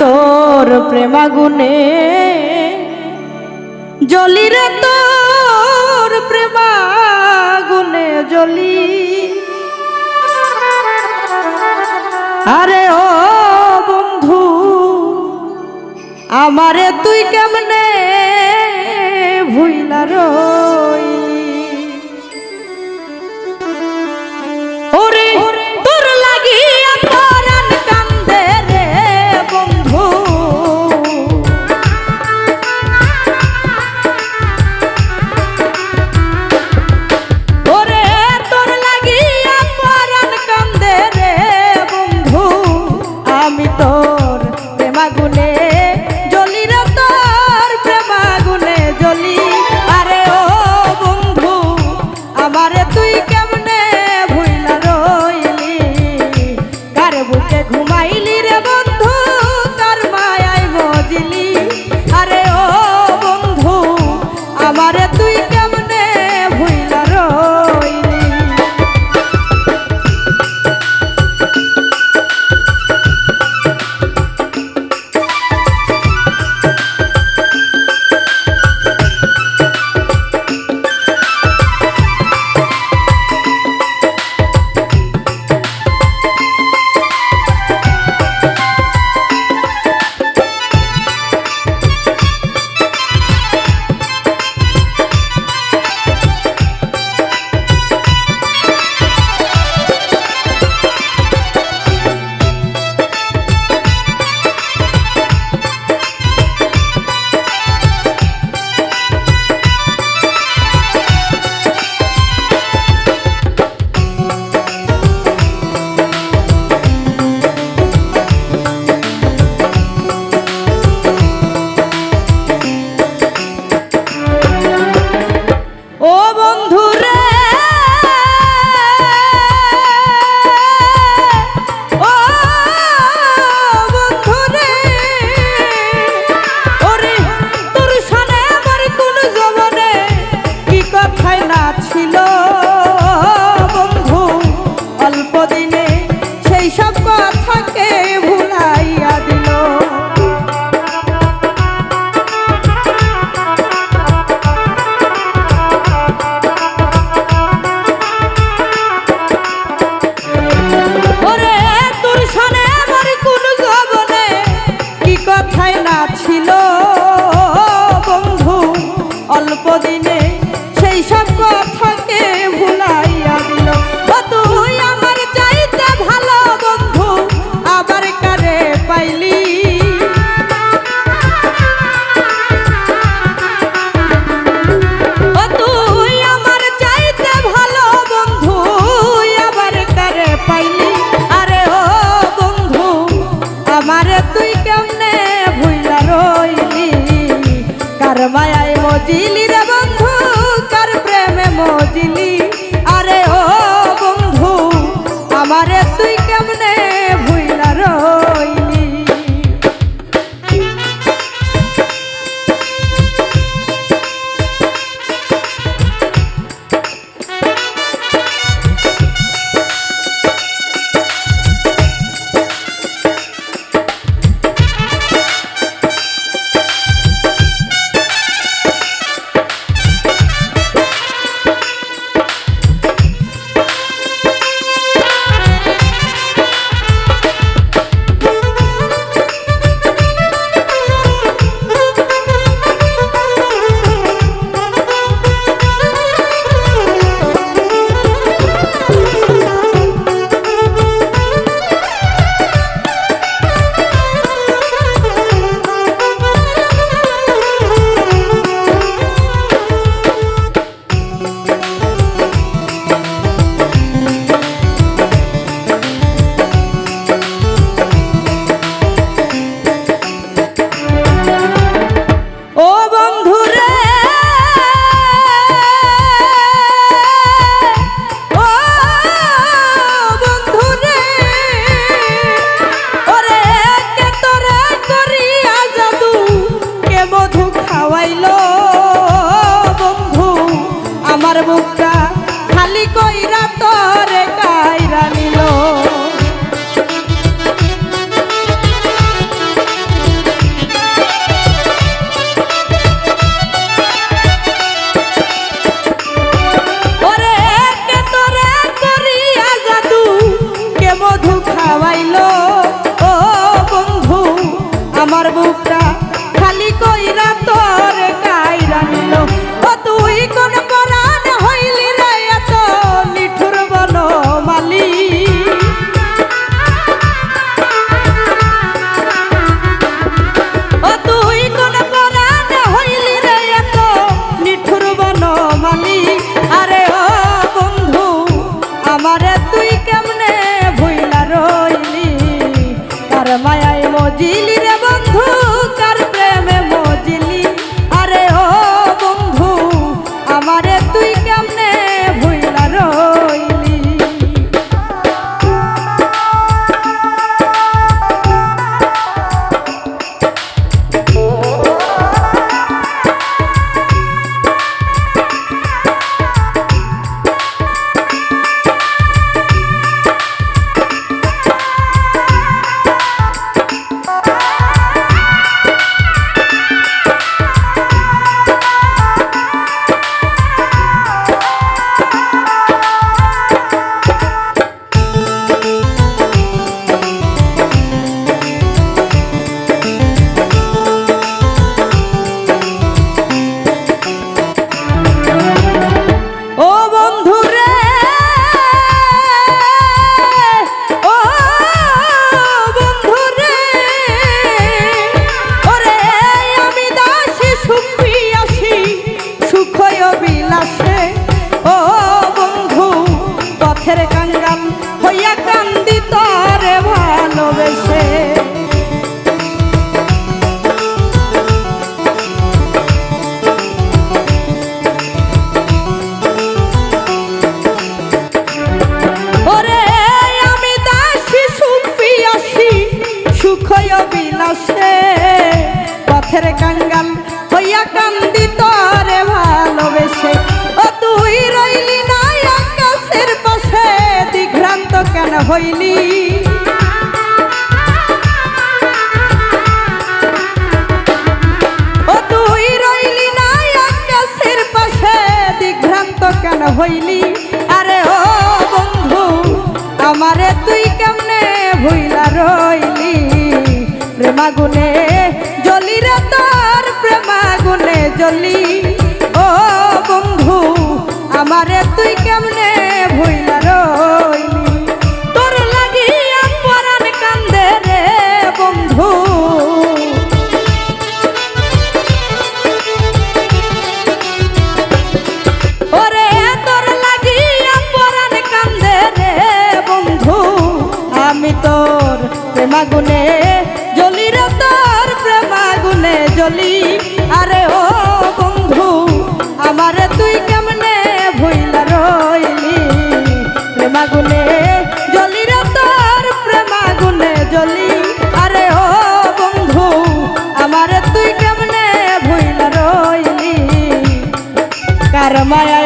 তোর প্রেমাগুনে জলি রে তোর প্রেমাগুনে জলি আরে ও বন্ধু আমারে তুই কেমনে ভুইলারো amar আরে তুই কেমনে ভুইলা রইলি? কার মায়ায় মজিলি রে বন্ধু? কার প্রেমে মজিলি? আরে ও বন্ধু, আমারে তুই চাইল বন্ধু আমার বুকটা খালি কইরা তো মায়ায় মজিলি বিলাসে পথের কাঙ্গাল হইয়া কান্দি তরে ভালোবেসে। ও তুই রইলি না আকাশের পাশে দিঘ্রান্ত কেন হইলি? রইলি না পাশে কেন হইলি? প্রেমাগুনে জলি রে তোর প্রেমাগুনে জলি। ও বন্ধু, আমারে তুই কেমনে ভুইলা রইলি? তোর লাগিয়া পরাণ কান্দে রে বন্ধু। ওরে, তোর লাগিয়া পরাণ কান্দে রে বন্ধু। আমি তোর প্রেমাগুনে জ্বলি আরে ও বন্ধু, আমারে তুই কেমনে ভুইলা রইলি? প্রেমাগুনে জলি রে তোর প্রেমাগুনে জলি আরে ও বন্ধু, আমারে তুই কেমনে ভুইলা রইলি? কার মায়ায়